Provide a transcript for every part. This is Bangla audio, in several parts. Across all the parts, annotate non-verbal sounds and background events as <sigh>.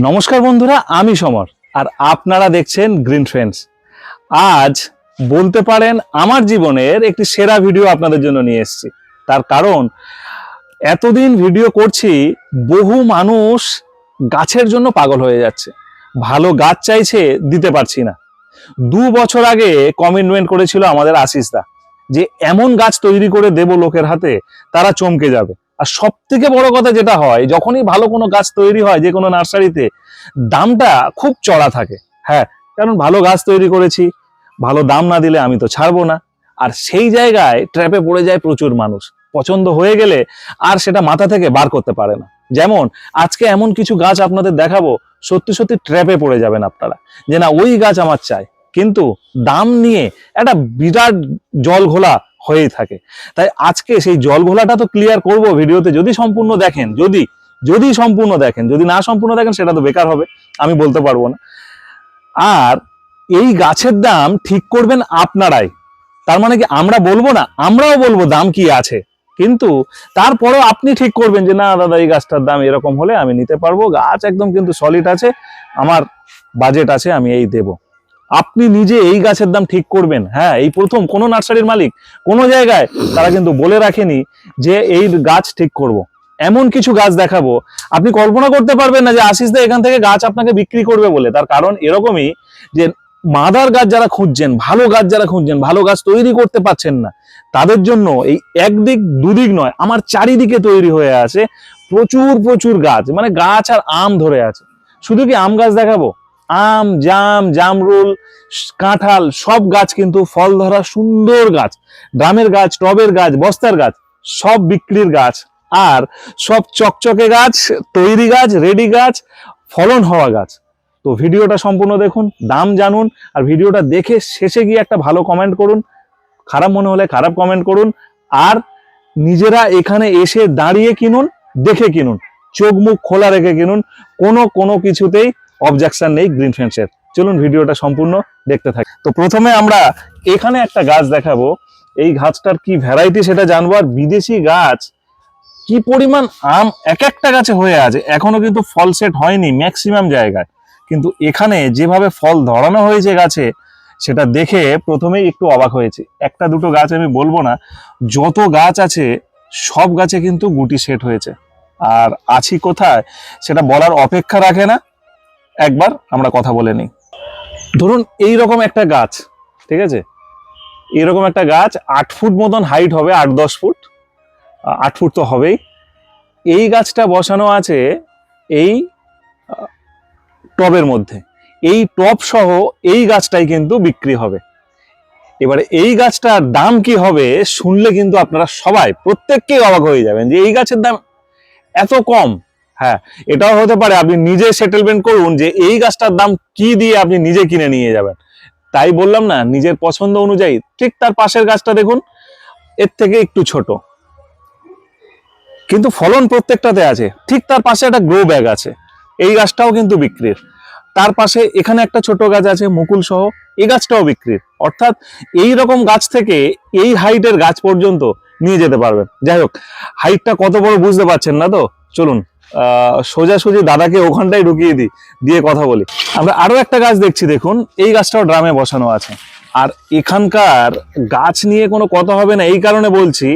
নমস্কার বন্ধুরা, আমি সমর, আর আপনারা দেখছেন গ্রিন ফ্রেন্ডস আজ বলতে পারেন আমার জীবনের একটি সেরা ভিডিও আপনাদের জন্য নিয়ে এসেছি। তার কারণ, এতদিন ভিডিও করছি, বহু মানুষ গাছের জন্য পাগল হয়ে যাচ্ছে। ভালো গাছ চাইছে, দিতে পারছি না। দু বছর আগে কমিটমেন্ট করেছিল আমাদের আশিসদা যে, এমন গাছ তৈরি করে দেব লোকের হাতে, তারা চমকে যাবে। আর সব থেকে বড় কথা যেটা হয়, যখনই ভালো কোনো গাছ তৈরি হয় যে কোনো নার্সারিতে, দামটা খুব চড়া থাকে। হ্যাঁ কারণ ভালো গাছ তৈরি করেছি, ভালো দাম না দিলে আমি তো ছাড়বো না। আর সেই জায়গায় ট্র্যাপে পড়ে যায় প্রচুর মানুষ। পছন্দ হয়ে গেলে আর সেটা মাথা থেকে বার করতে পারে না। যেমন, আজকে এমন কিছু গাছ আপনাদের দেখাবো, সত্যি সত্যি ট্র্যাপে পড়ে যাবেন আপনারা। যে না, ওই গাছ আমার চাই। কিন্তু দাম নিয়ে একটা বিরাট জল ঘোলা হয়েই থাকে। তাই আজকে সেই জল ঘোলাটা তো ক্লিয়ার করব ভিডিওতে, যদি সম্পূর্ণ দেখেন, যদি যদি সম্পূর্ণ দেখেন, যদি না সম্পূর্ণ দেখেন, সেটা তো বেকার হবে, আমি বলতে পারব না। আর এই গাছের দাম ঠিক করবেন আপনারাই। তার মানে কি আমরা বলব না, আমরাও বলব দাম কি আছে। কিন্তু তারপরেও আপনি ঠিক করবেন যে, না, দাদা, এই গাছটার দাম এরকম হলে আমি নিতে পারব। গাছ একদম কিন্তু সলিড আছে, আমার বাজেট আছে, আমি এই দেব। আপনি নিজে এই গাছের দাম ঠিক করবেন। হ্যাঁ এই প্রথম কোনো নার্সারির মালিক, কোনো জায়গায় তারা কিন্তু বলে রাখেনি যে এই গাছ ঠিক করব। এমন কিছু গাছ দেখাবো। আপনি কল্পনা করতে পারবেন না যে আশিস দা এখান থেকে গাছ আপনাকে বিক্রি করবে বলে। তার কারণ এরকমই যে মাদার গাছ যারা খুঁজছেন, ভালো গাছ যারা খুঁজছেন, ভালো গাছ তৈরি করতে পারছেন না, তাদের জন্য এই একদিক দুদিক নয়, আমার চারিদিকে তৈরি হয়ে আছে প্রচুর প্রচুর গাছ। মানে গাছ আর আম ধরে আছে। শুধু কি আম গাছ দেখাবো? আম, জাম, জামরুল, কাঁঠাল, সব গাছ কিন্তু ফল ধরা সুন্দর গাছ। ড্রামের গাছ, টবের গাছ, বস্তার গাছ, সব বিক্রির গাছ। আর সব চকচকে গাছ, তৈরি গাছ, রেডি গাছ, ফলন হওয়া গাছ। তো ভিডিওটা সম্পূর্ণ দেখুন, দাম জানুন, আর ভিডিওটা দেখে শেষে গিয়ে একটা ভালো কমেন্ট করুন, খারাপ মনে হলে খারাপ কমেন্ট করুন, আর নিজেরা এখানে এসে দাঁড়িয়ে কিনুন, দেখে কিনুন, চোখ মুখ খোলা রেখে কিনুন, কোনো কোনো কিছুতেই অবজেকশন নেই গ্রিন ফেন্সের চলুন ভিডিওটা সম্পূর্ণ দেখতে থাকি। তো প্রথমে আমরা এখানে একটা গাছ দেখাবো। এই গাছটার কি ভ্যারাইটি সেটা জানব। আর বিদেশি গাছ কি পরিমাণ আম এক একটা গাছে হয়ে আছে, এখনও কিন্তু ফল সেট হয়নি ম্যাক্সিমাম জায়গায়। কিন্তু এখানে যেভাবে ফল ধরানো হয়েছে গাছে, সেটা দেখে প্রথমেই একটু অবাক হয়েছে। একটা দুটো গাছ আমি বলব না, যত গাছ আছে, সব গাছে কিন্তু গুটি সেট হয়েছে। আর আছি কোথায়, সেটা বলার অপেক্ষা রাখে না। একবার আমরা কথা বলে নিই। ধরুন এই রকম একটা গাছ, ঠিক আছে? এরকম একটা গাছ আট ফুট মতন হাইট হবে, আট দশ ফুট। আট ফুট তো হবেই। এই গাছটা বসানো আছে এই টবের মধ্যে। এই টব সহ এই গাছটাই কিন্তু বিক্রি হবে। এবারে এই গাছটার দাম কি হবে শুনলে কিন্তু আপনারা সবাই প্রত্যেককেই অবাক হয়ে যাবেন যে এই গাছের দাম এত কম। হ্যাঁ এটাও হতে পারে, আপনি নিজে সেটেলমেন্ট করুন যে এই গাছটার দাম কি দিয়ে আপনি নিজে কিনে নিয়ে যাবেন। তাই বললাম না, নিজের পছন্দ অনুযায়ী, ঠিক তার পাশের গাছটা দেখুন, এর থেকে একটু ছোট। কিন্তু ফলন প্রত্যেকটাতে আছে, ঠিক তার পাশে একটা গ্রো ব্যাগ আছে, এই গাছটাও কিন্তু বিক্রির। তার পাশে এখানে একটা ছোট গাছ আছে, মুকুল সহ, এই গাছটাও বিক্রির। অর্থাৎ এই রকম গাছ থেকে এই হাইটের গাছ পর্যন্ত নিয়ে যেতে পারবেন। যাই হোক হাইটটা কত বড় বুঝতে পারছেন না তো? চলুন। সোজাসুজি দাদাকে ওখানটাই ঢুকিয়ে দিই দিয়ে কথা বলি। আমরা আরও একটা গাছ দেখছি দেখুন। এই গাছটাও ড্রামে বসানো আছে। আর এখানকার গাছ নিয়ে কোনো কথা হবে না এই কারণে বলছি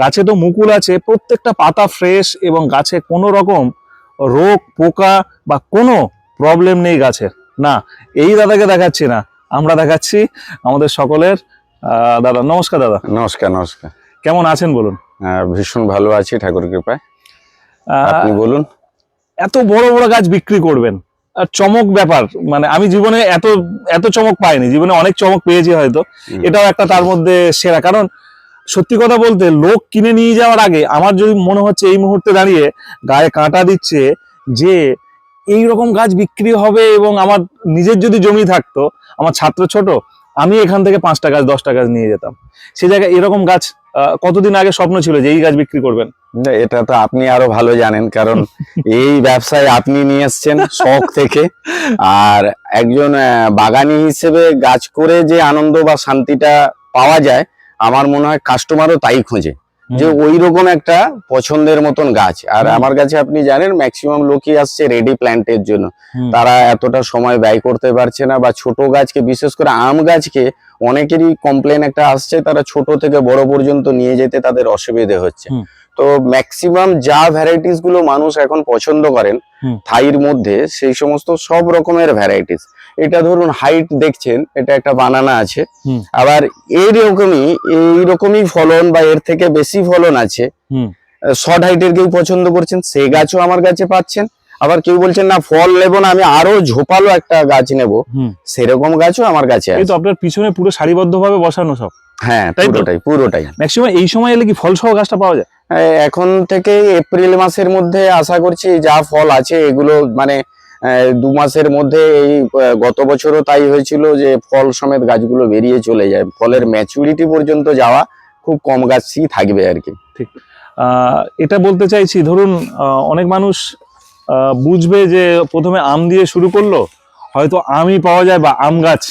গাছে তো মুকুল আছে প্রত্যেকটা পাতা ফ্রেশ এবং গাছে কোনো রকম রোগ পোকা বা কোনো প্রবলেম নেই গাছের। না এই দাদাকে দেখাচ্ছি না আমরা দেখাচ্ছি আমাদের সকলের দাদা। নমস্কার দাদা। নমস্কার নমস্কার। কেমন আছেন বলুন? আহ, ভীষণ ভালো আছি ঠাকুর কৃপায়। আপনি বলুন। এত বড় বড় গাছ বিক্রি করবেন। আর চমক ব্যাপার মানে আমি জীবনে এত এত চমক পাইনি জীবনে অনেক চমক পেয়েছি হয়তো। এটাও একটা তার মধ্যে সেরা। কারণ সত্যি কথা বলতে লোক কিনে নিয়ে যাওয়ার আগে আমার যদি মনে হচ্ছে এই মুহূর্তে দাঁড়িয়ে গায়ে কাঁটা দিচ্ছে যে এই রকম গাছ বিক্রি হবে এবং আমার নিজের যদি জমি থাকতো আমার ছাত্র ছোট আমি এখান থেকে পাঁচটা গাছ দশটা গাছ নিয়ে যেতাম। সে জায়গায় এরকম গাছ কতদিন আগে স্বপ্ন ছিল যে এই গাছ বিক্রি করবেন? এটা তো আপনি আরও ভালো জানেন কারণ <laughs> এই ব্যবসায় আপনি নিয়ে এসছেন শখ থেকে। আর একজন বাগানি হিসেবে গাছ করে যে আনন্দ বা শান্তিটা পাওয়া যায় আমার মনে হয় কাস্টমারও তাই খোঁজে। যে ওই রকম একটা পছন্দের মতন গাছ। আর আমার কাছে আপনি জানেন ম্যাক্সিমাম লোকই আসছে রেডি প্ল্যান্টের জন্য। তারা এতটা সময় ব্যয় করতে পারছে না বা ছোট গাছকে বিশেষ করে আম গাছকে অনেকেরই কমপ্লেন একটা আসছে তারা ছোট থেকে বড় পর্যন্ত নিয়ে যেতে তাদের অসুবিধে হচ্ছে। তো ম্যাক্সিমাম যা ভ্যারাইটিসগুলো মানুষ এখন পছন্দ করেন। থাইর মধ্যে সেই সমস্ত সব রকমের ভ্যারাইটিস এটা ধরুন হাইট দেখছেন এটা একটা বানানা আছে। আবার এইরকমই এইরকমই ফলন বা এর থেকে বেশি ফলন আছে। শর্ট হাইটের কেউ পছন্দ করছেন সেই গাছও আমার কাছে পাচ্ছেন। আবার কেউ বলছেন না ফল নেব না আমি আরও ঝোপালো একটা গাছ নেব। সেরকম গাছও আমার কাছে আছে তো আপনার পিছনে পুরো সারিবদ্ধভাবে বসানো সব। হ্যাঁ তাই পুরোটাই পুরোটাই। ম্যাক্সিমাম এই সময় এলে কি ফল সহ গাছটা পাওয়া যায়? এখন থেকে এপ্রিল মাসের মধ্যে আশা করছি যা ফল আছে এগুলো মানে দু মাসের মধ্যে এই গত বছরও তাই হয়েছিল যে ফল সমেত গাছগুলো বেরিয়ে চলে যায়। ফলের ম্যাচুরিটি পর্যন্ত যাওয়া খুব কম গাছই থাকবে আর কি। ঠিক। এটা বলতে চাইছি ধরুন অনেক মানুষ বুঝবে যে প্রথমে আম দিয়ে শুরু করল হয়তো আমই পাওয়া যায় বা আম গাছ।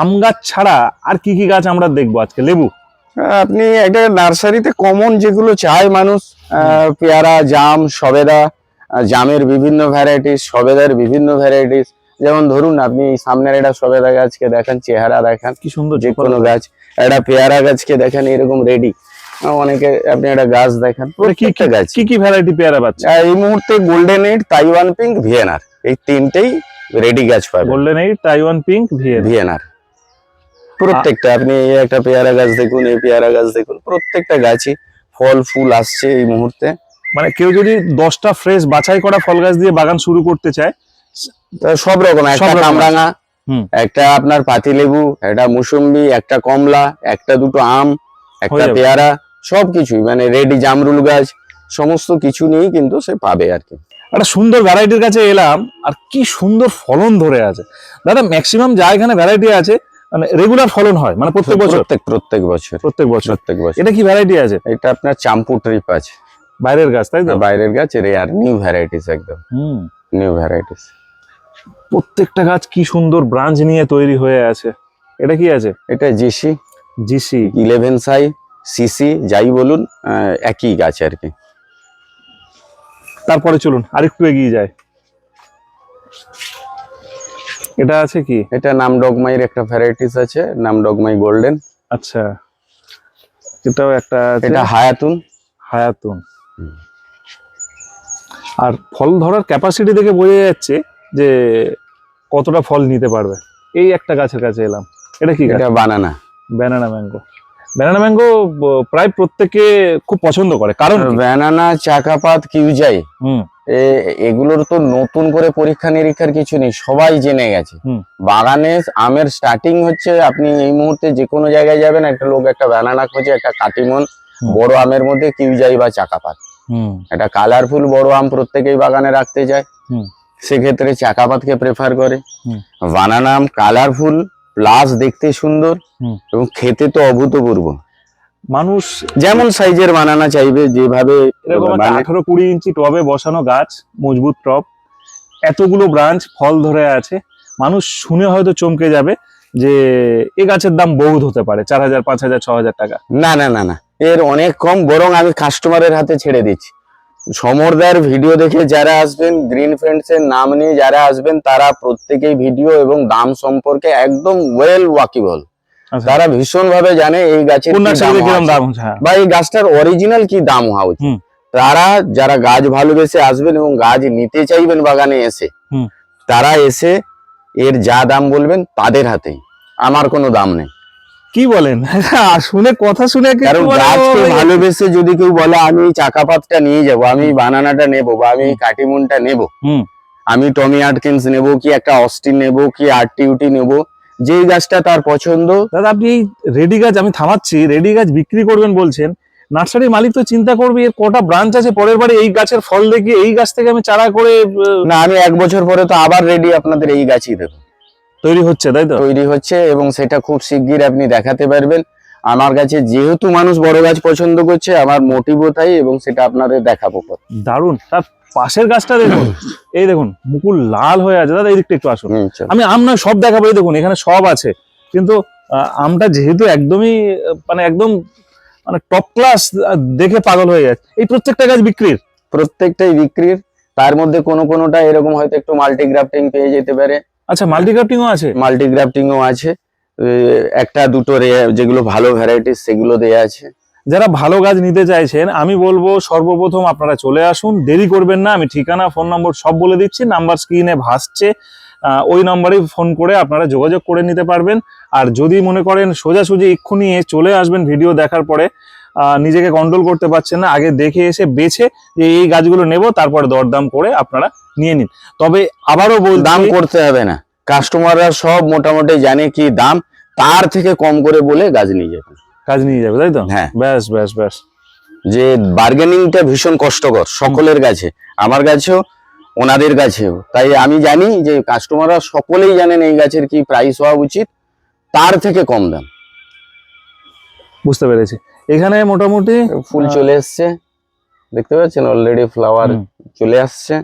আম গাছ ছাড়া আর কি কি গাছ আমরা দেখব আজকে? লেবু। আপনি একটা নার্সারিতে কমন যেগুলো চায় মানুষ পেয়ারা জাম সবেদা জামের বিভিন্ন ভ্যারাইটিস সবেদার বিভিন্ন ভ্যারাইটিস যেমন ধরুন আপনি সামনের একটা সবেদা গাছকে দেখেন চেহারা দেখেন কি সুন্দর যে কোনো গাছ একটা পেয়ারা গাছকে দেখেন এরকম রেডি অনেকে আপনি একটা গাছ দেখেন কি প্রত্যেকটা গাছ কি কি ভ্যারাইটি পেয়ারা পাচ্ছে আর এই মুহূর্তে গোল্ডেন এইট তাইওয়ান পিঙ্ক ভিয়েনার এই তিনটেই রেডি গাছ পাবেন। গোল্ডেন এইট টাইওয়ান পিঙ্ক ভিয়েনার প্রত্যেকটা আপনি এই একটা পেয়ারা গাছ দেখুন এই পেয়ারা গাছ দেখুন প্রত্যেকটা গাছই ফল ফুল আসছে এই মুহূর্তে। মানে কেউ যদি দশটা ফ্রেশ বাছাই করা ফল গাছ দিয়ে বাগান শুরু করতে চায় সব রকম একটা কামরাঙা একটা আপনার পাতিলেবু একটা মুসম্বি একটা কমলা একটা দুটো আম একটা যাবে। পেয়ারা সবকিছুই মানে রেডি জামরুল গাছ সমস্ত কিছু নিয়েই কিন্তু সে পাবে আর কি। একটা সুন্দর ভ্যারাইটির কাছে এলাম আর কি সুন্দর ফলন ধরে আছে। দাদা ম্যাক্সিমাম যা এখানে ভ্যারাইটি আছে মানে রেগুলার ফলন হয় মানে প্রত্যেক বছর? প্রত্যেক প্রত্যেক বছর। প্রত্যেক বছর? প্রত্যেক বছর। এটা কি ভ্যারাইটি আছে? এটা আপনার চাম্পু ট্রিপ আছে। বাইরের গাছ তাই তো? বাইরের গাছ রেয়ার নিউ ভ্যারাইটিস একদম। হুম। নিউ ভ্যারাইটিস প্রত্যেকটা গাছ কি সুন্দর ব্রাঞ্চ নিয়ে তৈরি হয়ে আছে। এটা কি আছে? এটা জিসি। জিসি। ইলেভেন সাই। সিসি যাই বলুন একই গাছ আর কি। তারপরে চলুন আরেকটু এগিয়ে যায় এটা আছে কি? এটা নাম ডগমাইয়ের একটা ভ্যারাইটিস আছে নাম ডগমাই গোল্ডেন আচ্ছা। এটাও একটা এটা হায়াতুন। হায়াতুন। আর ফল ধরার ক্যাপাসিটি দেখে বোঝা যাচ্ছে যে কতটা ফল নিতে পারবে। এই একটা গাছের কাছে এলাম। এটা কি এটা banana banana mango banana mango প্রায় প্রত্যেকে খুব পছন্দ করে। কারণ ব্যানানা চাকাপাত কিউজাই এগুলোর তো নতুন করে পরীক্ষা নিরীক্ষার কিছু নেই সবাই জেনে গেছে। বাগানে আমের স্টার্টিং হচ্ছে আপনি এই মুহূর্তে যে কোনো জায়গায় যাবেন একটা লোক একটা ব্যানানা খোঁজে একটা কাটিমন বড় আমের মধ্যে কিউজাই বা চাকাপাত। হুম। একটা কালারফুল বড় আম প্রত্যেকেই বাগানে রাখতে চায়। হুম। সেক্ষেত্রে চাকাপাতকে প্রেফার করে। বানানা আম কালারফুল প্লাস দেখতে সুন্দর এবং খেতে তো অভূতপূর্ব। মানুষ যেমন সাইজের বানানা চাইবে যেভাবে এরকম আঠারো কুড়ি ইঞ্চি টবে বসানো গাছ মজবুত টব এতগুলো ব্রাঞ্চ ফল ধরে আছে। মানুষ শুনে হয়তো চমকে যাবে যে এ গাছের দাম বহুত হতে পারে চার হাজার পাঁচ হাজার ছ হাজার টাকা। না না না না। এর অনেক কম বরং আমি কাস্টমারের হাতে ছেড়ে দিচ্ছি। সমরদার ভিডিও দেখে যারা আসবেন গ্রিন ফ্রেন্ডস এর নাম নিয়ে যারা আসবেন তারা প্রত্যেকেই ভিডিও এবং দাম সম্পর্কে একদম ওয়েল ওয়াকিবল আচ্ছা। তারা ভীষণ ভাবে জানে এই গাছের হ্যাঁ। বা এই গাছটার অরিজিনাল কি দাম হওয়া উচিত। তারা যারা গাছ ভালোবেসে আসবেন এবং গাছ নিতে চাইবেন বাগানে এসে তারা এসে এর যা দাম বলবেন তাদের হাতেই। আমার কোনো দাম নেই। কি বলেন? <laughs> শুনে কথা শুনে কারণ গাছকে ভালোবেসে যদি কেউ বলে আমি এই চাকাপাতটা নিয়ে যাব আমি বানানাটা নেব বা আমি কাটিমুনটা নেব আমি টমি আটকিন্স নেব কি একটা অস্টিন নেব কি আরটিউটি নেব যেই গাছটা তার পছন্দ দাদা আপনি এই রেডি গাছ আমি থামাচ্ছি রেডি গাছ বিক্রি করবেন বলছেন নার্সারির মালিক তো চিন্তা করবে এর কটা ব্রাঞ্চ আছে পরের বারে এই গাছের ফল দেখে এই গাছ থেকে আমি চারা করে না আমি এক বছর পরে তো আবার রেডি আপনাদের এই গাছই দেবো। তৈরি হচ্ছে তাই তো? তৈরি হচ্ছে এবং সেটা খুব শিগগির আপনি দেখাতে পারবেন। আমার কাছে যেহেতু মানুষ বড় গাছ পছন্দ করছে আমার মোটিভও তাই এবং সেটা আপনাদের দেখাবো দারুণ তার পাশের গাছটা দেখুন এই দেখুন মুকুল লাল হয়ে আছে। দাদা এই দিকটা একটু আসুন। আমি আম নয় সব দেখাবো এই দেখুন এখানে সব আছে। কিন্তু আমটা যেহেতু একদমই মানে একদম মানে টপ ক্লাস দেখে পাগল হয়ে যাচ্ছে। এই প্রত্যেকটা গাছ বিক্রির? প্রত্যেকটাই বিক্রির। তার মধ্যে কোনো কোনোটা এরকম হয়তো একটু মাল্টিগ্রাফটিং পেয়ে যেতে পারে। আচ্ছা মাল্টিক্রাফটিংও আছে? মাল্টি গ্রাফটিংও আছে একটা দুটো যেগুলো ভালো ভ্যারাইটিস সেগুলো দেয়া আছে। যারা ভালো গাছ নিতে চাইছেন আমি বলব সর্বপ্রথম আপনারা চলে আসুন। দেরি করবেন না আমি ঠিকানা ফোন নম্বর সব বলে দিচ্ছি নাম্বার স্ক্রিনে ভাসছে। ওই নম্বরে ফোন করে আপনারা যোগাযোগ করে নিতে পারবেন। আর যদি মনে করেন সোজাসুজি এক্ষুনি চলে আসবেন ভিডিও দেখার পরে নিজেকে কন্ট্রোল করতে পারছেন না আগে দেখে এসে বেছে যে এই গাছগুলো নেব তারপরে দরদাম করে আপনারা নিয়ে নিন। তবে আবারও বল দাম করতে হবে না। কাস্টমাররা সব মোটামুটি জানে কি দাম তার থেকে কম করে বলে গাছ নিয়ে যাবে। গাছ নিয়ে যাবে তাই তো? হ্যাঁ। ব্যাস ব্যাস ব্যাস। যে বার্গেনিংটা ভীষণ কষ্টকর সকলের কাছে। আমার কাছেও ওনাদের কাছেও। তাই আমি জানি যে কাস্টমাররা সকলেই জানেন এই গাছের কি প্রাইস হওয়া উচিত তার থেকে কম দাম। বুঝতে পেরেছি। এখানে মোটামুটি ফুল। চলে এসছে। দেখতে পাচ্ছেন? অলরেডি ফ্লাওয়ার চলে আসছে।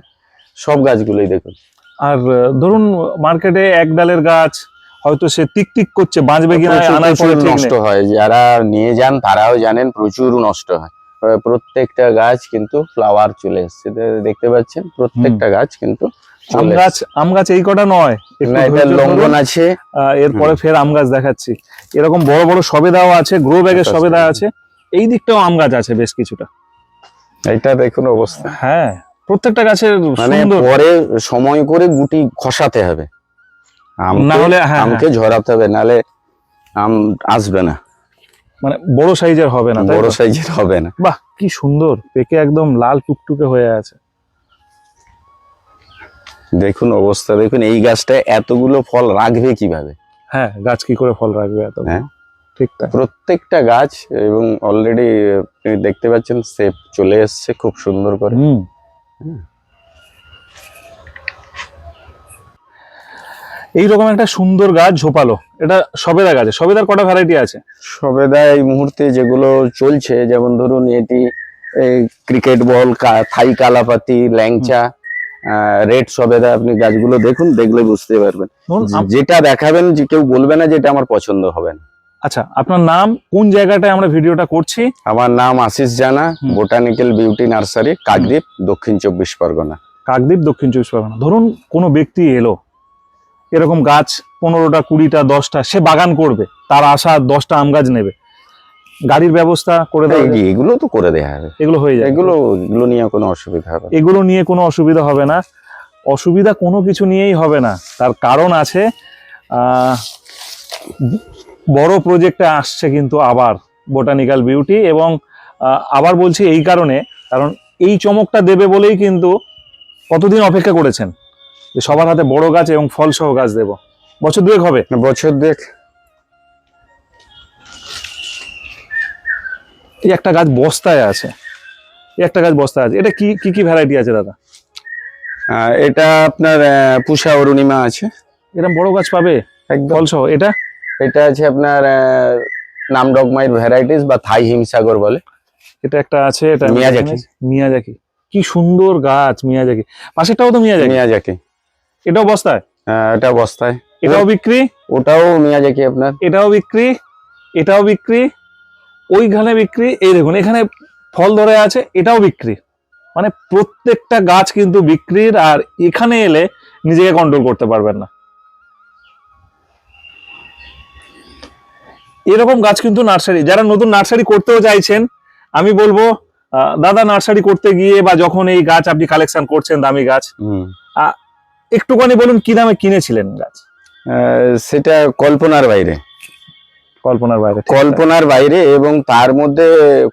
সব গাছগুলোই দেখুন। আর ধরুন মার্কেটে এক ডালের গাছ হয়তো সে টিক টিক করছে বাঁচবে কিনা প্রচুর আনার পরে নষ্ট হয়। যারা নিয়ে যান তারাও জানেন প্রচুর নষ্ট হয়। প্রত্যেকটা গাছ কিন্তু ফ্লাওয়ার চলে এসছে। দেখতে পাচ্ছেন? প্রত্যেকটা গাছ কিন্তু আম গাছ আম গাছ এই কটা নয় একটু না এটা ধৈর্য ধরুন। লঙ্ঘন আছে। এরপরে ফের আম গাছ দেখাচ্ছি। এরকম বড় বড় সবেদাও আছে গ্রো ব্যাগের সবেদা। আছে। এই দিকটাও আম গাছ আছে বেশ কিছুটা। এটা দেখুন অবস্থা। হ্যাঁ প্রত্যেকটা গাছের মানে পরে সময় করে গুটি খসাতে হবে। আমকে- না হলে হ্যাঁ আমকে ঝরাতে হবে নালে আম আসবে না। মানে বড় সাইজের হবে না বড় সাইজের হবে না। বাহ কি সুন্দর পেকে একদম লাল টুকটুকে হয়ে আছে। দেখুন অবস্থা দেখুন এই গাছটা এতগুলো ফল রাখবে কীভাবে? হ্যাঁ গাছ কি করে ফল রাখবে এত? হ্যাঁ। ঠিক প্রত্যেকটা গাছ এবং অলরেডি দেখতে পাচ্ছেন সেপ চলে এসছে খুব সুন্দর করে। হুম। এইরকম একটা সুন্দর গাছ ঝোপালো। এটা সবেদা গাছ সবেদার কটা ভ্যারাইটি আছে? সবেদা এই মুহূর্তে যেগুলো চলছে যেমন ধরুন এটি ক্রিকেট বল থাই কালাপাতি ল্যাংচা রেড সবেদা আপনি গাছগুলো দেখুন দেখলে বুঝতে পারবেন। যেটা দেখাবেন যে কেউ বলবে না যেটা আমার পছন্দ হবে না। আচ্ছা আপনার নাম কোন জায়গাটায় আমরা ভিডিওটা করছি? আমার নাম আশিস জানা। বোটানিক্যাল বিউটি নার্সারি কাকদ্বীপ দক্ষিণ চব্বিশ পরগনা। কাকদ্বীপ দক্ষিণ চব্বিশ পরগনা। ধরুন কোনো ব্যক্তি এলো এরকম গাছ পনেরোটা কুড়িটা দশটা সে বাগান করবে তার আশা দশটা আম গাছ নেবে। গাড়ির ব্যবস্থা করে দেওয়া যায়? এই- এগুলো তো করে দেওয়া হবে। এগুলো হয়ে যায় এগুলো এগুলো নিয়ে কোনো অসুবিধা হবে এগুলো নিয়ে কোনো অসুবিধা হবে না। অসুবিধা কোনো কিছু নিয়েই হবে না। তার কারণ আছে বড় প্রজেক্টে আসছে কিন্তু আবার বোটানিক্যাল বিউটি এবং আবার বলছি এই কারণে কারণ এই চমকটা দেবে বলেই কিন্তু কতদিন অপেক্ষা করেছেন? যে সবার হাতে বড় গাছ এবং ফলসহ গাছ দেব। বছর দুয়েক হবে। বছর দেখ এই একটা গাছ বস্তায় আছে। এই একটা গাছ বস্তায় আছে। এটা কি কি কি ভ্যারাইটি আছে দাদা? এটা আপনার পুষা অরুণিমা আছে। এরকম বড় গাছ পাবে? একদম। ফলসহ। এটা? এটা আছে আপনার নাম ডগমাইর ভ্যারাইটিস বা থাই হিমসাগর বলে। এটা একটা আছে এটা মিয়াজাকি। মিয়াজাকি। কি সুন্দর গাছ মিয়াজাকি। পাশেরটাও তো মিয়াজাকি? মিয়াজাকি। এটাও বস্তায়? আহ, এটা বস্তায়। এটাও বিক্রি? ওটাও মিয়াজাকি আপনার। এটাও বিক্রি? এটাও বিক্রি? ওইখানে বিক্রি এই দেখুন এখানে ফল ধরে আছে এটাও বিক্রি। মানে প্রত্যেকটা গাছ কিন্তু বিক্রির আর এখানে এলে নিজেকে কন্ট্রোল করতে পারবেন না। এরকম গাছ কিন্তু নার্সারি যারা নতুন নার্সারি করতেও চাইছেন আমি বলব আহ, দাদা নার্সারি করতে গিয়ে বা যখন এই গাছ আপনি কালেকশন করছেন দামি গাছ হুম। একটুখানি বলুন কি দামে কিনেছিলেন গাছ? আহ, সেটা কল্পনার বাইরে। কল্পনার বাইরে কল্পনার বাইরে এবং তার মধ্যে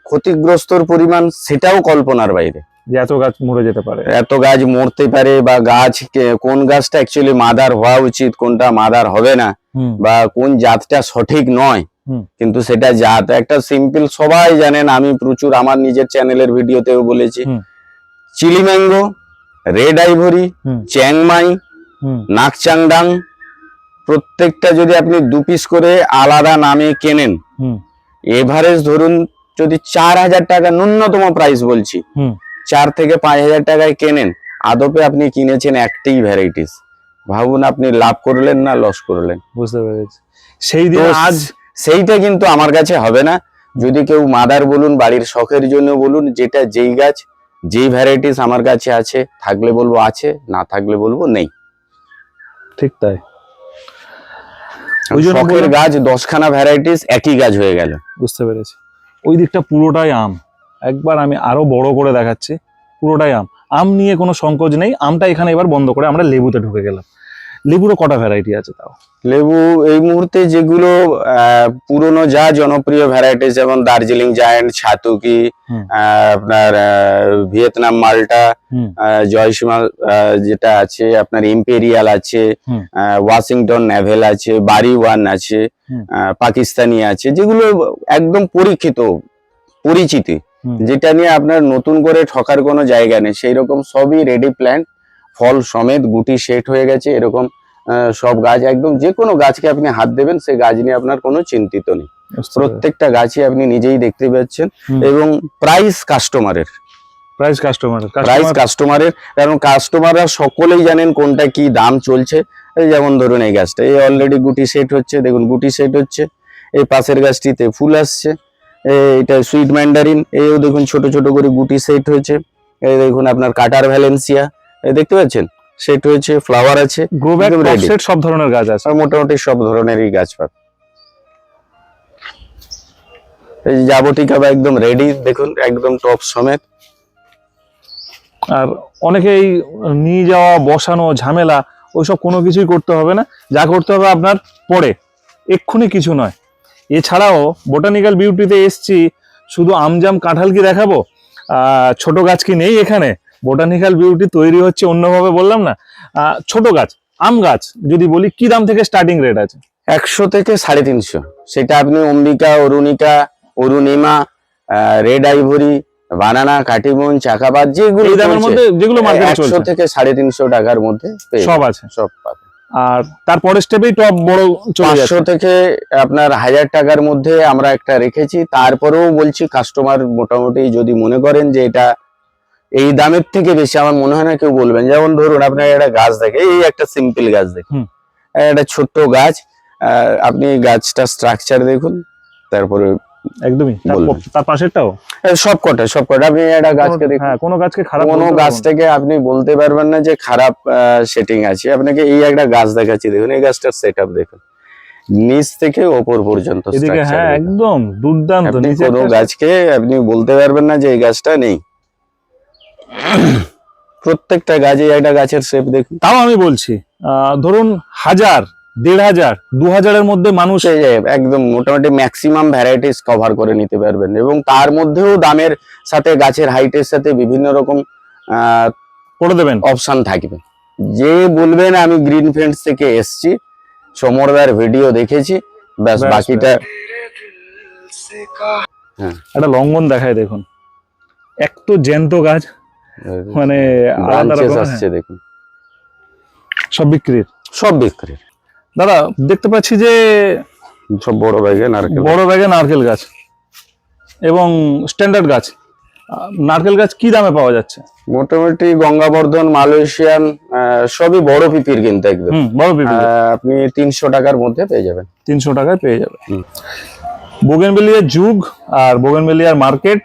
ক্ষতিগ্রস্তর পরিমাণ সেটাও কল্পনার বাইরে। যে এত গাছ মরে যেতে পারে। এত গাছ মরতে পারে বা গাছ কোন গাছটা অ্যাকচুয়ালি মাদার হওয়া উচিত কোনটা মাদার হবে না বা কোন জাতটা সঠিক নয়। কিন্তু সেটা জাত একটা সিম্পল সবাই জানেন আমি প্রচুর আমার নিজের চ্যানেলের ভিডিওতেও বলেছি। চিলি ম্যাঙ্গো রেড আইভরি চ্যাংমাই নাকচাংডাং প্রত্যেকটা যদি আপনি দু পিস করে আলাদা নামে কেনেন এভারেজ ধরুন যদি চার হাজার টাকা ন্যূনতম প্রাইস বলছি হুম। চার থেকে পাঁচ হাজার টাকায় কেনেন আদপে আপনি কিনেছেন একটাই ভ্যারাইটিস ভাবুন আপনি লাভ করলেন না লস করলেন। বুঝতে পেরেছি। সেই দিন আজ সেইটা কিন্তু আমার কাছে হবে না। যদি কেউ মাদার বলুন বাড়ির শখের জন্য বলুন যেটা যেই গাছ যেই ভ্যারাইটিস আমার কাছে আছে থাকলে বলব আছে না থাকলে বলব নেই। ঠিক তাই। শখের বললাম- গাছ দশখানা ভ্যারাইটিস একই গাছ হয়ে গেল। বুঝতে পেরেছি। ওই দিকটা পুরোটাই আম। একবার আমি আরও বড় করে দেখাচ্ছি পুরোটাই আম। আম নিয়ে কোনো সংকোচ নেই আমটা এখানে এবার বন্ধ করে আমরা লেবুতে ঢুকে গেলাম। লেবুরও কটা ভ্যারাইটি আছে তাও? লেবু এই মুহূর্তে যেগুলো পুরনো যা জনপ্রিয় ভ্যারাইটি যেমন দার্জিলিং জায়ান্ট ছাতুকি আপনার ভিয়েতনাম মালটা জয়সীমা যেটা আছে আপনার ইম্পেরিয়াল আছে ওয়াশিংটন নেভেল আছে বারি ওয়ান আছে পাকিস্তানি আছে যেগুলো একদম পরীক্ষিত পরিচিতি যেটা নিয়ে আপনার নতুন করে ঠকার কোনো জায়গা নেই সেই রকম সবই রেডি প্ল্যান্ট ফল সমেত গুটি সেট হয়ে গেছে এরকম সব গাছ একদম যে কোনো গাছকে আপনি হাত দেবেন সেই গাছ নিয়ে আপনার কোনো চিন্তিত নেই। প্রত্যেকটা গাছই আপনি নিজেই দেখতে পাচ্ছেন এবং প্রাইস কাস্টমারের প্রাইস কাস্টমার প্রাইস কাস্টমারের কারণ কাস্টমাররা সকলেই জানেন কোনটা কি দাম চলছে। যেমন ধরুন এই গাছটা এই অলরেডি গুটি সেট হচ্ছে দেখুন গুটি সেট হচ্ছে এই পাশের গাছটিতে ফুল আসছে এটা সুইট ম্যান্ডারিন এইও দেখুন ছোট ছোট করে গুটি সেট হয়েছে এই দেখুন আপনার কাটার ভ্যালেন্সিয়া দেখতে পাচ্ছেন? সেট হয়েছে ফ্লাওয়ার আছে গ্রো ব্যাগ সেট সব ধরনের গাছ আছে। মোটামুটি সব ধরনেরই গাছ পাবেন এই যে বা একদম রেডি দেখুন একদম টপ সমেত। আর অনেকেই নিয়ে যাওয়া বসানো ঝামেলা ওইসব কোনো কিছুই করতে হবে না। যা করতে হবে আপনার পরে এক্ষুনি কিছু নয়। এছাড়াও বোটানিক্যাল বিউটিতে এসছি শুধু আমজাম কাঁঠাল কি দেখাবো? আহ, ছোট গাছ কি নেই এখানে? বোটানিক্যাল বিউটি তৈরি হচ্ছে অন্যভাবে বললাম না। ছোট গাছ আম গাছ যদি বলি কি দাম থেকে স্টার্টিং রেট আছে? একশো থেকে সাড়ে তিনশো। সেটা আপনি Ambika Arunika Arunima red ivory banana Katimon চাকাবাদ যেগুলো দামের মধ্যে যেগুলো মার্কেটে চলছে। থেকে সাড়ে তিনশো টাকার মধ্যে সব আছে। সব আর তারপরে স্টেপেই টপ বড় চলে যাচ্ছে। থেকে আপনার হাজার টাকার মধ্যে আমরা একটা রেখেছি। তারপরেও বলছি কাস্টমার মোটামুটি যদি মনে করেন যে এটা এই দামের থেকে বেশি আমার মনে হয় না কেউ বলবেন। যেমন ধরুন আপনার একটা গাছ দেখে এই একটা সিম্পল গাছ দেখুন। একটা ছোট্ট গাছ আহ, আপনি গাছটা স্ট্রাকচার দেখুন তারপরে একদমই। তার পাশেরটাও? সব কটা সব কটা আপনি একটা গাছকে দেখুন। হ্যাঁ কোনো গাছকে খারাপ কোনো। গাছটাকে আপনি বলতে পারবেন না যে খারাপ সেটিং আছে। আপনাকে এই একটা গাছ দেখাচ্ছি দেখুন এই গাছটার সেট দেখুন। নিচ থেকে ওপর পর্যন্ত এদিকে হ্যাঁ একদম দুর্দান্ত। কোনো গাছকে আপনি বলতে পারবেন না যে এই গাছটা নেই। প্রত্যেকটা গাছে একটা গাছের শেপ দেখুন। তাও আমি বলছি ধরুন হাজার দেড় হাজার দু হাজারের মধ্যে মানুষ একদম মোটামুটি ম্যাক্সিমাম ভ্যারাইটিস কভার করে নিতে পারবেন এবং তার মধ্যেও দামের সাথে গাছের হাইটের সাথে বিভিন্ন রকম করে দেবেন। অপশান থাকবে। যে বলবেন আমি গ্রিন ফ্রেন্ডস থেকে এসছি সমরদার ভিডিও দেখেছি ব্যাস ব্যাস, বাকিটা একটা লঙ্ঘন দেখায় দেখুন। এক তো জ্যান্ত গাছ মানে আলাদা ব্রাঞ্চেস আসছে দেখুন। সব বিক্রির? সব বিক্রি দাদা দেখতে পাচ্ছি যে সব বড় ব্যাগে নারকেল বড় ব্যাগে নারকেল গাছ এবং স্ট্যান্ডার্ড গাছ। নারকেল গাছ কি দামে পাওয়া যাচ্ছে? মোটামুটি গঙ্গাবর্ধন মালয়েশিয়ান সবই বড় পিপির কিন্তু একদম। বড় পিপি আপনি তিনশো টাকার মধ্যে পেয়ে যাবেন। তিনশো টাকায় পেয়ে যাবেন। বোগেনবেলিয়ার যুগ আর বোগেনবেলিয়ার মার্কেট।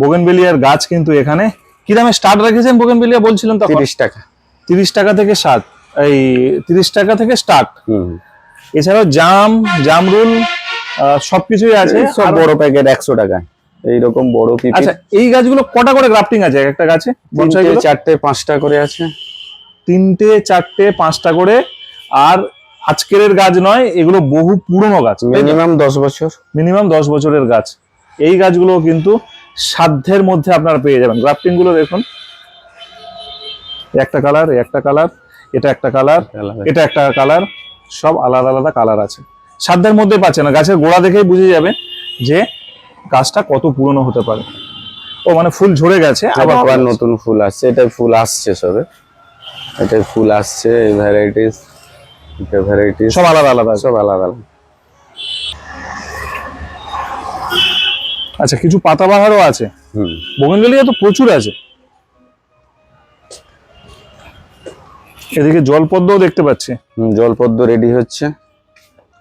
বোগেনবেলিয়ার গাছ কিন্তু এখানে কি দামে স্টার্ট রেখেছেন বোগেনবেলিয়া বলছিলাম তখন। তিরিশ টাকা। তিরিশ টাকা থেকে ষাট এই তিরিশ টাকা থেকে স্টার্ট হুম। এছাড়াও জাম জামরুল সবকিছুই আছে। সব বড় প্যাকেট একশো টাকা। এইরকম বড় পিপি আচ্ছা এই গাছগুলো কটা করে গ্রাফটিং আছে? একটা গাছে? তিনটে চারটে পাঁচটা করে আছে। তিনটে চারটে পাঁচটা করে। আর আজকের গাছ নয় এগুলো বহু পুরনো গাছ। মিনিমাম দশ বছর। মিনিমাম দশ বছরের গাছ। এই গাছগুলো কিন্তু সাধ্যের মধ্যে আপনারা পেয়ে যাবেন। গ্রাফটিংগুলো দেখুন। একটা কালার একটা কালার এটা একটা কালার এটা একটা কালার সব আলাদা আলাদা কালার আছে। সাধ্যের মধ্যে পাচ্ছে না। গাছের গোড়া দেখেই বুঝে যাবে যে গাছটা কত পুরনো হতে পারে। ও মানে ফুল ঝরে গেছে আবার নতুন ফুল আসছে। এটা ফুল আসছে সবে। এটা ফুল আসছে এই ভ্যারাইটিস এটা ভ্যারাইটিস সব আলাদা আলাদা সব আলাদা আলাদা। আচ্ছা কিছু পাতাবাহারও আছে। হুম। বোগেনভেলিয়া তো প্রচুর আছে। এদিকে জলপদ্মও দেখতে পাচ্ছি। হুম, জলপদ্ম রেডি হচ্ছে।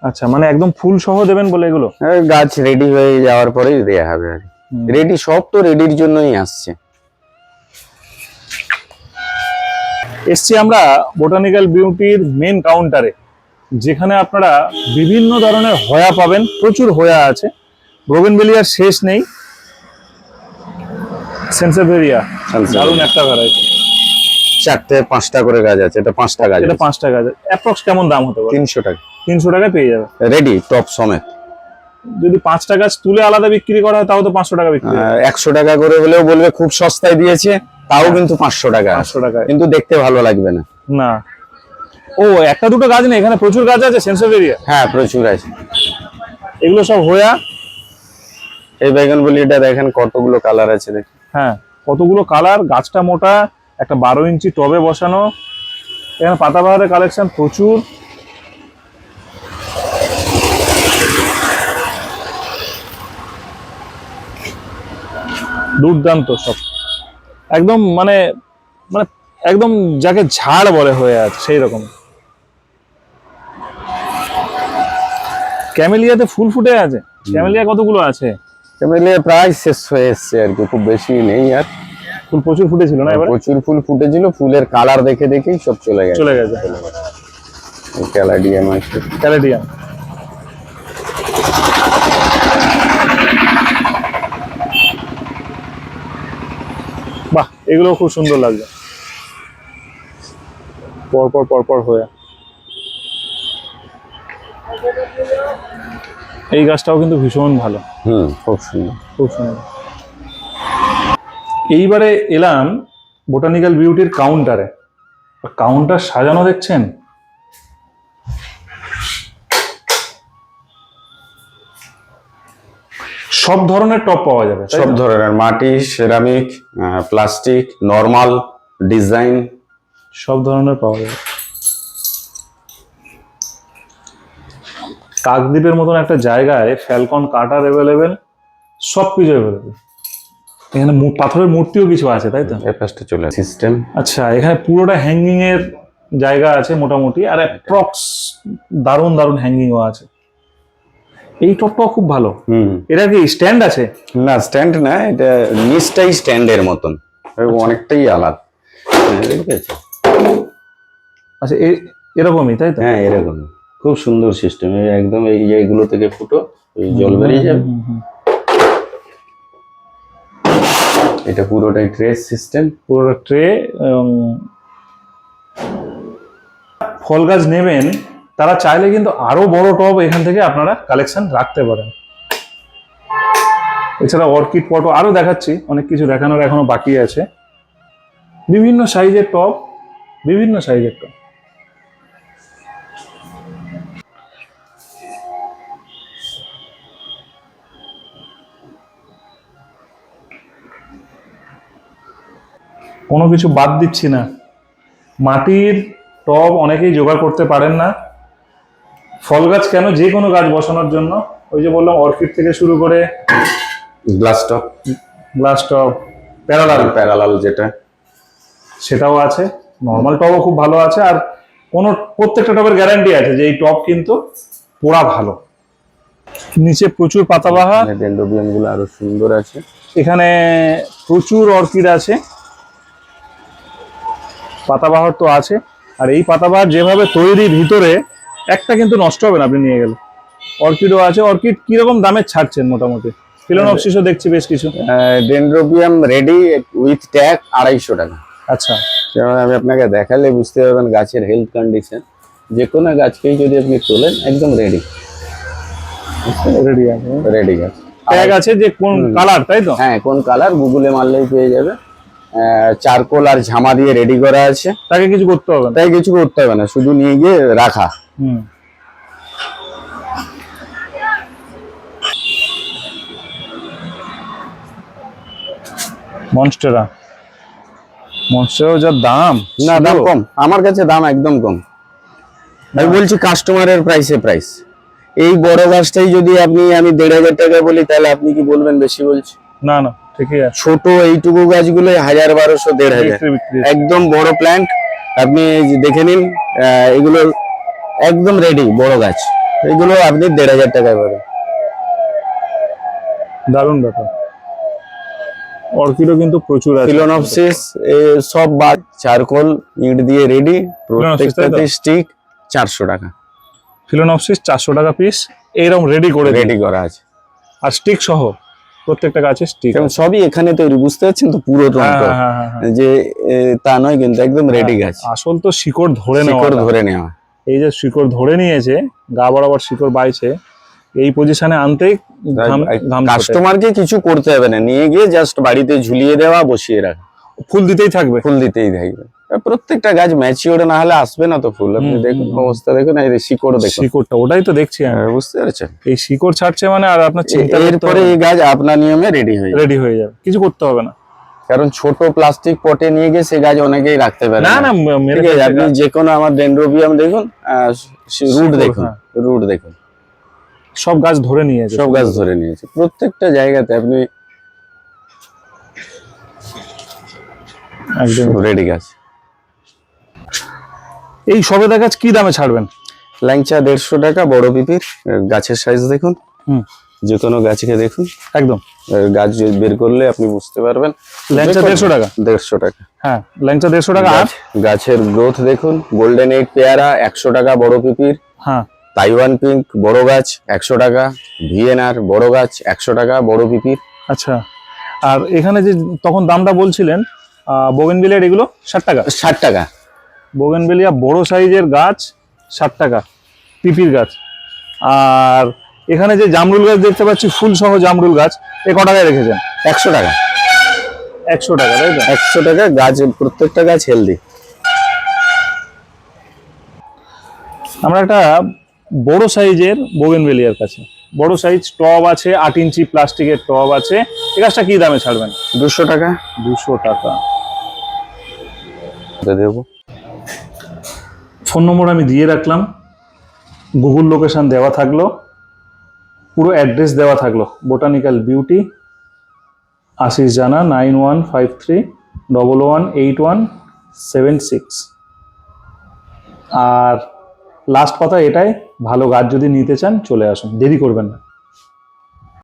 আচ্ছা মানে একদম ফুল সহ দেবেন বলে এগুলো? গাছ রেডি হয়ে যাওয়ার পরেই দেয়া হবে আর। রেডি সব তো রেডির জন্যই আসছে। এসছি আমরা বোটানিক্যাল বিউটির মেন কাউন্টারে যেখানে আপনারা বিভিন্ন ধরনের হয়া পাবেন। প্রচুর হয়া আছে। ব্রোগেনবেলিয়ার শেষ নেই। সেন্সেভেরিয়া দারুণ একটা ভ্যারাইটি চারটে পাঁচটা করে গাছ আছে এটা পাঁচটা গাছ এটা পাঁচটা গাছ অ্যাপ্রক্স কেমন দাম হতে পারে? তিনশো টাকা। তিনশো টাকা পেয়ে যাবে। রেডি টপ সমেত। যদি পাঁচটা গাছ তুলে আলাদা বিক্রি করা হয় তাও তো পাঁচশো টাকা বিক্রি একশো টাকা করে হলেও বলবে খুব সস্তায় দিয়েছে তাও কিন্তু পাঁচশো টাকা। পাঁচশো টাকা কিন্তু দেখতে ভালো লাগবে না। না। ও একটা দুটো গাছ নেই এখানে প্রচুর গাছ আছে সেন্সেভেরিয়া। হ্যাঁ প্রচুর আছে। এগুলো সব হয়া। এই বেগুন বলিটা দেখেন কতগুলো কালার আছে দেখ হ্যাঁ কতগুলো কালার গাছটা মোটা একটা বারো ইঞ্চি টবে বসানো এখানে পাতাবাহারের কালেকশন প্রচুর। দুর্দান্ত সব। একদম মানে মানে একদম যাকে ঝাড় বলে হয়ে আছে সেই রকম। ক্যামেলিয়াতে ফুল ফুটে আছে। ক্যামেলিয়া কতগুলো আছে? ক্যামেলিয়া প্রায় শেষ হয়ে এসছে আর কি খুব বেশি নেই আর। ফুল প্রচুর ফুটেছিল না এবারে? প্রচুর ফুল ফুটেছিল ফুলের কালার দেখে দেখেই সব চলে গেছে। চলে গেছে। ক্যালাডিয়াম আছে ক্যালেডিয়াম বাহ এগুলো খুব সুন্দর লাগছে পরপর পরপর হয়ে। এই গাছটাও কিন্তু ভীষণ ভালো। হুম খুব সুন্দর। খুব সুন্দর। এইবারে এলাম বোটানিক্যাল বিউটির কাউন্টারে। কাউন্টার সাজানো দেখছেন? সব ধরনের টপ পাওয়া যাবে সব ধরনের মাটি সেরামিক প্লাস্টিক নর্মাল ডিজাইন। সব ধরনের পাওয়া যাবে। কাকদ্বীপের মতন একটা জায়গায় ফ্যালকন কাটার অ্যাভেলেবেল সব কিছু অ্যাভেলেবেল এখানে পাথরের মূর্তিও কিছু আছে তাই তো? পাশটা চলে সিস্টেম আচ্ছা এখানে পুরোটা হ্যাঙ্গিং এর জায়গা আছে মোটামুটি আর অ্যাপ্রক্স দারুণ দারুণ হ্যাঙ্গিংও আছে। এই টপটাও খুব ভালো। হুম। এটা কি স্ট্যান্ড আছে? না স্ট্যান্ড না এটা নিচটাই স্ট্যান্ডের মতন। এ অনেকটাই আলাদা। হ্যাঁ, আচ্ছা এরকমই তাই তো? হ্যাঁ এরকম খুব সুন্দর সিস্টেম একদম এই এইগুলো থেকে ফুটো জল বেরিয়ে যাবে। এটা পুরোটাই ট্রে সিস্টেম পুরো ট্রে এবং ফল গাছ নেবেন তারা চাইলে কিন্তু আরও বড় টব এখান থেকে আপনারা কালেকশন রাখতে পারেন। এছাড়া অর্কিড পটও আরও দেখাচ্ছি অনেক কিছু দেখানোর এখনও বাকি আছে। বিভিন্ন সাইজের টব বিভিন্ন সাইজের টব। কোনো কিছু বাদ দিচ্ছি না। মাটির টব অনেকেই জোগাড় করতে পারেন না। ফল গাছ কেন যে কোনো গাছ বসানোর জন্য ওই যে বললাম অর্কিড থেকে শুরু করে glass top glass parallel. Parallel যেটা। সেটাও আছে। নর্মাল টবও খুব ভালো আছে। আর কোনো প্রত্যেকটা টবের গ্যারান্টি আছে যে এই টব কিন্তু পোড়া ভালো। নিচে প্রচুর পাতাবাহার। ডেন্ড্রোবিয়ামগুলো আরও সুন্দর আছে। এখানে প্রচুর অর্কিড আছে। পাতাবাহার তো আছে। আর এই পাতাবাহার যেভাবে তৈরি ভিতরে একটা কিন্তু নষ্ট হবে না আপনি নিয়ে গেলে। অর্কিডও আছে। অর্কিড কীরকম দামে ছাড়ছেন মোটামুটি? ফিলোনপসিসও দেখছি বেশ কিছু। ডেন্ড্রোবিয়াম রেডি উইথ ট্যাগ আড়াইশো টাকা। আচ্ছা। যেমন আমি আপনাকে দেখালে বুঝতে পারবেন গাছের হেলথ কন্ডিশন যে কোনো গাছকেই যদি আপনি তোলেন একদম রেডি রেডি আছে। রেডি গাছ ট্যাগ আছে যে কোন কালার তাই তো? হ্যাঁ কোন কালার গুগলে মারলেই পেয়ে যাবে। চারকোল আর ঝামা দিয়ে রেডি করা আছে। তাকে কিছু করতে হবে না? তাই কিছু করতে হবে না শুধু নিয়ে গিয়ে রাখা। হুম। মনস্টেরা মনস্টেরাও যা দাম না দাম কম। আমার কাছে দাম একদম কম। আমি বলছি কাস্টমারের প্রাইসে প্রাইস এই বড় গাছটাই যদি আপনি আমি দেড় হাজার টাকা বলি তাহলে আপনি কি বলবেন বেশি বলছি? না না। ছোট এইটুকু গাছগুলো হাজার বারোশো দেড় হাজার। একদম বড় প্ল্যান্ট আপনি দেখে নিন এগুলো একদম রেডি বড় গাছ। এগুলো আপনি দেড় হাজার টাকায় পাবেন। দারুণ ব্যাপার। অর্কিডও কিন্তু প্রচুর আছে। ফিলোনপসিস সব বাদ চারকোল ইট দিয়ে রেডি প্রত্যেকটাতে স্টিক চারশো টাকা। ফিলোনপসিস চারশো টাকা পিস এইরকম রেডি করে রেডি করা আছে। আর স্টিক সহ? প্রত্যেকটা গাছে স্টিক সবই এখানে তৈরি বুঝতে পারছেন তো পুরো হ্যাঁ হ্যাঁ হ্যাঁ। যে তা নয় কিন্তু একদম রেডি গাছ। আসল তো শিকড় ধরে নেওয়া। শিকড় ধরে নেওয়া। এই যে শিকড় ধরে নিয়েছে গা বরাবর শিকড় বাইছে এই পজিশনে আনতেই। কাস্টমারকে কিছু করতে হবে না নিয়ে গিয়ে জাস্ট বাড়িতে ঝুলিয়ে দেওয়া বসিয়ে রাখা। ফুল দিতেই থাকবে। ফুল দিতেই থাকবে। প্রত্যেকটা গাছ ম্যাচিওর না হলে আসবে না তো ফুল। আপনি দেখুন। অবস্থা দেখুন এই যে শিকড় দেখুন। শিকড়টা ওটাই তো দেখছি আমি। হ্যাঁ, বুঝতে পারছেন। এই শিকড় ছাড়ছে মানে আর আপনার চিন্তা এরপরে এই গাছ আপনার নিয়মে রেডি হয়ে রেডি হয়ে যাবে। কিছু করতে হবে না। কারণ ছোট প্লাস্টিক পটে নিয়ে গিয়ে সে গাছ অনেকেই রাখতে পারে না না। আপনি যে কোনো আমার ডেন্ড্রোবিয়াম দেখুন রুট দেখুন হ্যাঁ। রুট দেখুন। সব গাছ ধরে নিয়েছে। সব গাছ ধরে নিয়েছে। প্রত্যেকটা জায়গাতে আপনি একদম। রেডি গাছ। এই সবেদা গাছ কি দামে ছাড়বেন? ল্যাংচা দেড়শো টাকা বড় পিপির গাছের সাইজ দেখুন। হুম। যে কোনো গাছকে দেখুন। একদম। গাছ বের করলে আপনি বুঝতে পারবেন। ল্যাংচা দেড়শো টাকা? দেড়শো টাকা। হ্যাঁ ল্যাংচা দেড়শো টাকা আর? গাছের গ্রোথ দেখুন গোল্ডেন এইট পেয়ারা একশো টাকা বড় পিপির। হ্যাঁ। তাইওয়ান পিঙ্ক বড় গাছ একশো টাকা ভিএনআর বড় গাছ একশো টাকা বড় পিপির। আচ্ছা। আর এখানে যে তখন দামটা বলছিলেন বোগেনবেলিয়ার এগুলো ষাট টাকা? ষাট টাকা। বোগেনবেলিয়া বড় সাইজের গাছ ষাট টাকা পিপির গাছ। আর এখানে যে জামরুল গাছ দেখতে পাচ্ছি ফুল সহ জামরুল গাছ এ ক টাকায় রেখেছেন? একশো টাকা। একশো টাকা তাই তো? একশো টাকা গাছ প্রত্যেকটা গাছ হেলদি আমরা একটা বড় সাইজের বোগেনবেলিয়ার কাছে বড় সাইজ টব আছে আট ইঞ্চি প্লাস্টিকের টব আছে এই গাছটা কি দামে ছাড়বেন? দুশো টাকা। দুশো টাকা। দেবো। ফোন নম্বর আমি দিয়ে রাখলাম। গুগল লোকেশান দেওয়া থাকল। পুরো অ্যাড্রেস দেওয়া থাকল। Botanical beauty Ashis Jana nine one five three double one eight one seven six আর লাস্ট কথা এটাই, ভালো গাছ যদি নিতে চান, চলে আসুন। দেরি করবেন না।